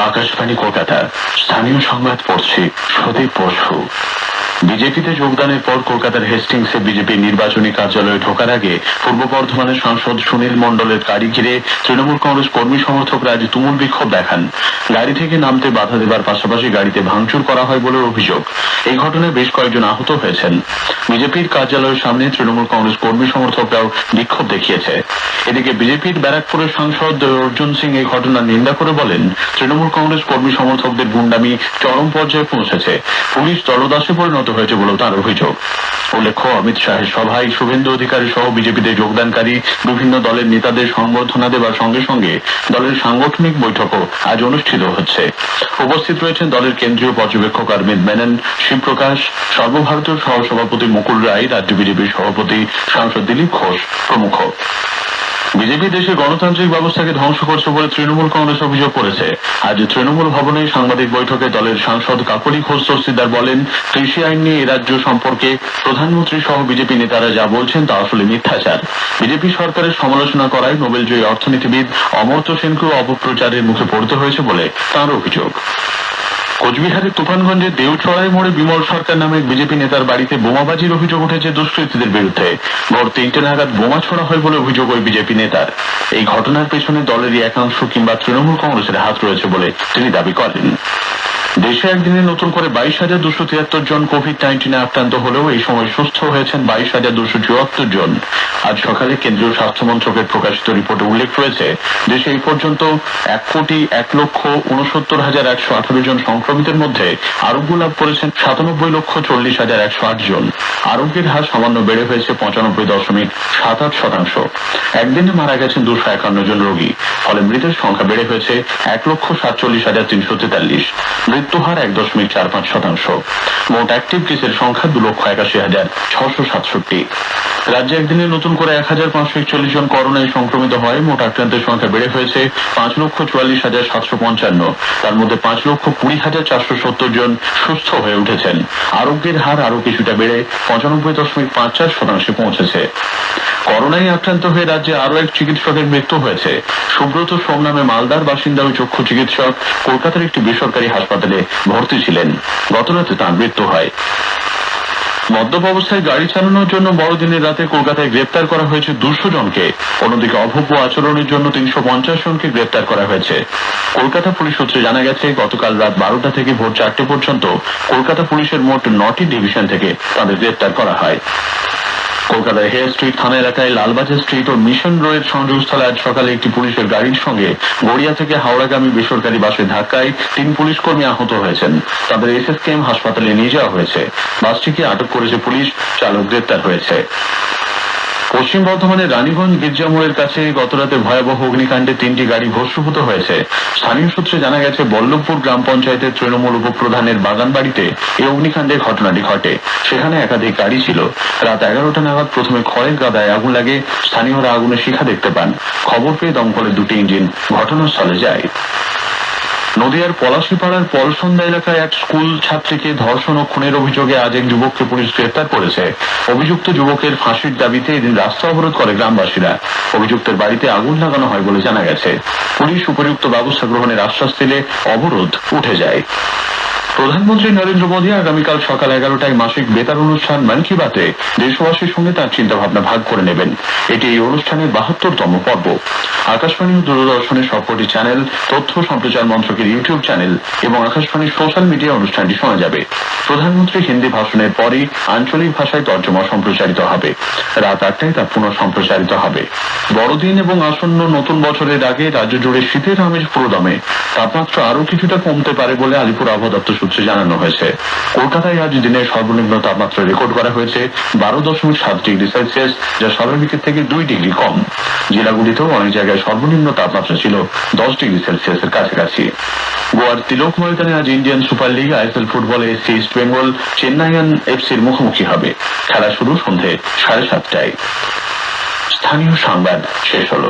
আকাশবাণী কলকাতা স্থানীয় সংবাদ পড়ছে সদীপ বসু। বিজেপিতে যোগদানের পর কলকাতার হেস্টিংসে বিজেপি নির্বাচনী কার্যালয়ে ঢোকার আগে পূর্ব বর্ধমানের সাংসদ সুনীল মণ্ডলের গাড়ি ঘিরে তৃণমূল কংগ্রেস কর্মী সমর্থকরা আজ তুমুল বিক্ষোভ দেখান। গাড়ি থেকে নামতে বাধা দেবার পাশাপাশি গাড়িতে ভাঙচুর করা হয় বলে অভিযোগ। এই ঘটনায় বেশ কয়েকজন আহত হয়েছেন। বিজেপির কার্যালয়ের সামনে তৃণমূল কংগ্রেস কর্মী সমর্থকরাও বিক্ষোভ দেখিয়েছে। এদিকে বিজেপির ব্যারাকপুরের সাংসদ অর্জুন সিং এই ঘটনার নিন্দা করে বলেন, তৃণমূল কংগ্রেস কর্মী সমর্থকদের গুন্ডামি চরম পর্যায়ে পৌঁছেছে। পুলিশ দলদাসে পরিণত হয়েছে বলেও তার অভিযোগ। উল্লেখ্য, অমিত শাহের সভায় শুভেন্দু অধিকারী সহ বিজেপিতে যোগদানকারী বিভিন্ন দলের নেতাদের সংবর্ধনা দেওয়ার সঙ্গে সঙ্গে দলের সাংগঠনিক বৈঠকও আজ অনুষ্ঠিত হচ্ছে। উপস্থিত রয়েছেন দলের কেন্দ্রীয় পর্যবেক্ষক অরবিন্দ মেনন, শিবপ্রকাশ, সর্বভারতীয় সহসভাপতি মুকুল রায়, রাজ্য বিজেপির সভাপতি সাংসদ দিলীপ ঘোষ প্রমুখ। বিজেপি দেশের গণতান্ত্রিক ব্যবস্থাকে ধ্বংস করছে বলে তৃণমূল কংগ্রেস অভিযোগ করেছে। আজ তৃণমূল ভবনে সাংবাদিক বৈঠকে দলের সাংসদ কাকলি ঘোষ দস্তিদার বলেন, কৃষি আইন নিয়ে রাজ্য সম্পর্কে প্রধানমন্ত্রী সহ বিজেপি নেতারা যা বলছেন তা আসলে মিথ্যাচার। বিজেপি সরকারের সমালোচনা করায় নোবেলজয়ী অর্থনীতিবিদ অমর্ত্য সেনকেও অপপ্রচারের মুখে পড়তে হয়েছে বলে তাঁর অভিযোগ। কোচবিহারের তুফানগঞ্জের দেউচড়াই মোড়ে বিমল সরকার নামে বিজেপি নেতার বাড়িতে বোমাবাজির অভিযোগ উঠেছে দুষ্কৃতীদের বিরুদ্ধে। ভোর তিনটে নাগাদ বোমা ছোড়া হয় বলে অভিযোগ ওই বিজেপি নেতার। এই ঘটনার পেছনে দলেরই একাংশ কিংবা তৃণমূল কংগ্রেসের হাত রয়েছে বলে তিনি দাবি করেন। দেশে একদিনে নতুন করে বাইশ হাজার দুশো তিয়াত্তর জন কোভিড নাইন্টিনে আক্রান্ত হলেও এই সময় সুস্থ হয়েছেন বাইশ হাজার দুশো চুয়াত্তর জন। আজ সকালে কেন্দ্রীয় স্বাস্থ্য মন্ত্রকের প্রকাশিত রিপোর্টে উল্লেখ রয়েছে, দেশে এই পর্যন্ত এক কোটি এক লক্ষ উনসত্তর হাজার একশো আঠারো জন সংক্রমিতের মধ্যে আরোগ্য লাভ করেছেন সাতানব্বই লক্ষ চল্লিশ হাজার একশো আট জন। আরোগ্যের হার সামান্য বেড়ে হয়েছে পঁচানব্বই দশমিক সাত আট শতাংশ। একদিনে মারা গেছেন দুশো একান্ন জন রোগী, ফলে মৃতের সংখ্যা বেড়ে হয়েছে এক লক্ষ সাতচল্লিশ হাজার তিনশো তেতাল্লিশ। মৃত্যু হার এক দশমিক চার পাঁচ শতাংশ। মোট অ্যাক্টিভ কেসের সংখ্যা দু লক্ষ একাশি হাজার ছশো সাতষট্টি। রাজ্যে একদিনে নতুন করে এক হাজার পাঁচশো একচল্লিশ জন করোনায় সংক্রমিত হয়। মোট আক্রান্তের সংখ্যা বেড়ে হয়েছে পাঁচ লক্ষ চুয়াল্লিশ হাজার সাতশো পঞ্চান্ন। তার মধ্যে পাঁচ লক্ষ কুড়ি হাজার চারশো সত্তর জন সুস্থ হয়ে উঠেছেন। আরোগ্যের হার আরও কিছুটা বেড়ে পঁচানব্বই দশমিক পাঁচ চার শতাংশে পৌঁছেছে। করোনায় আক্রান্ত হয়ে রাজ্যে আরও এক চিকিৎসকের মৃত্যু হয়েছে। সুব্রত সোম নামে মালদার বাসিন্দা ওই চক্ষু চিকিৎসক, কলকাতার একটি বেসরকারি হাসপাতালে ভর্তি ছিলেন। গতরাতে তাঁর মৃত্যু হয়। মদ্যপ অবস্থায় গাড়ি চালানোর জন্য বড়দিনের রাতে কলকাতায় গ্রেপ্তার করা হয়েছে দুশো জনকে। অন্যদিকে অভব্য আচরণের জন্য তিনশো পঞ্চাশ জনকে গ্রেপ্তার করা হয়েছে। কলকাতা পুলিশ সূত্রে জানা গেছে, গতকাল রাত বারোটা থেকে ভোর চারটে পর্যন্ত কলকাতা পুলিশের মোট নটি ডিভিশন থেকে তাদের গ্রেপ্তার করা হয়। কলকাতার হেয়ার স্ট্রিট থানা এলাকায় লালবাজার স্ট্রিট ও মিশন রোডের সংযোগস্থলে আজ সকালে একটি পুলিশের গাড়ির সঙ্গে গড়িয়া থেকে হাওড়াগামী বেসরকারি বাসের ধাক্কায় তিন পুলিশ কর্মী আহত হয়েছেন। তাদের এসএসকেএম হাসপাতালে নিয়ে যাওয়া হয়েছে। বাসটিকে আটক করেছে পুলিশ, চালক গ্রেপ্তার হয়েছে। পশ্চিম বর্ধমানের রানীগঞ্জ গির্জা মোড়ের কাছে গতরাতে ভয়াবহ অগ্নিকাণ্ডে তিনটি গাড়ি ভস্মীভূত হয়েছে। স্থানীয় সূত্রে জানা গেছে, বল্লভপুর গ্রাম পঞ্চায়েতের তৃণমূল উপপ্রধানের বাগান বাড়িতে এই অগ্নিকাণ্ডের ঘটনাটি ঘটে। সেখানে একাধিক গাড়ি ছিল। রাত এগারোটা নাগাদ প্রথমে খড়ের গাদায় আগুন লাগে। স্থানীয়রা আগুনের শিখা দেখতে পান। খবর পেয়ে দমকলের দুটি ইঞ্জিন ঘটনাস্থলে যায়। নদিয়ার পলাশীপাড়ার পলসন্ধ্যা এলাকায় এক স্কুল ছাত্রীকে ধর্ষণ ও খুনের অভিযোগে আজ এক যুবককে পুলিশ গ্রেফতার করেছে। অভিযুক্ত যুবকের ফাঁসির দাবিতে এদিন রাস্তা অবরোধ করে গ্রামবাসীরা। অভিযুক্তের বাড়িতে আগুন লাগানো হয় বলে জানা গেছে। পুলিশ, উপযুক্ত ব্যবস্থা গ্রহণের আশ্বাস দিলে অবরোধ উঠে যায়। প্রধানমন্ত্রী নরেন্দ্র মোদী আগামীকাল সকাল এগারোটায় মাসিক বেতার অনুষ্ঠান মন কি বাতে দেশবাসীর সঙ্গে তার চিন্তা ভাবনা ভাগ করে নেবেন। এটি এই অনুষ্ঠানের বাহাত্তরতম পর্ব। আকাশবাণী ও দূরদর্শনের সবকটি চ্যানেল, তথ্য সম্প্রচার মন্ত্রকের ইউটিউব চ্যানেল এবং আকাশবাণীর সোশ্যাল মিডিয়া অনুষ্ঠানটি শোনা যাবে। প্রধানমন্ত্রী হিন্দি ভাষণের পরই আঞ্চলিক ভাষায় তর্জমা সম্প্রচারিত হবে। রাত আটটায় তা পুনঃ সম্প্রচারিত হবে। বড়দিন এবং আসন্ন নতুন বছরের আগে রাজ্য জুড়ে শীতের আমেজ পুরোদমে। তাপমাত্রা আরও কিছুটা কমতে পারে বলে আলিপুর আবহাওয়া দপ্তর সূত্রে জানানো হয়েছে, কলকাতায় আজ দিনের সর্বনিম্ন তাপমাত্রা রেকর্ড করা হয়েছে বারো দশমিক সাত ডিগ্রি সেলসিয়াস, যা স্বাভাবিকের থেকে দুই ডিগ্রি কম। জেলাগুলিতেও অনেক জায়গায় সর্বনিম্ন তাপমাত্রা ছিল দশ ডিগ্রি সেলসিয়াসের কাছাকাছি। গোয়ার তিলক ময়দানে আজ ইন্ডিয়ান সুপার লিগ, আইএসএল ফুটবলে এসসি ইস্ট বেঙ্গল চেন্নাইয়ান এফসির মুখোমুখি হবে। খেলা শুরু সন্ধে সাড়ে সাতটায়। স্থানীয় সংবাদ শেষ হলো।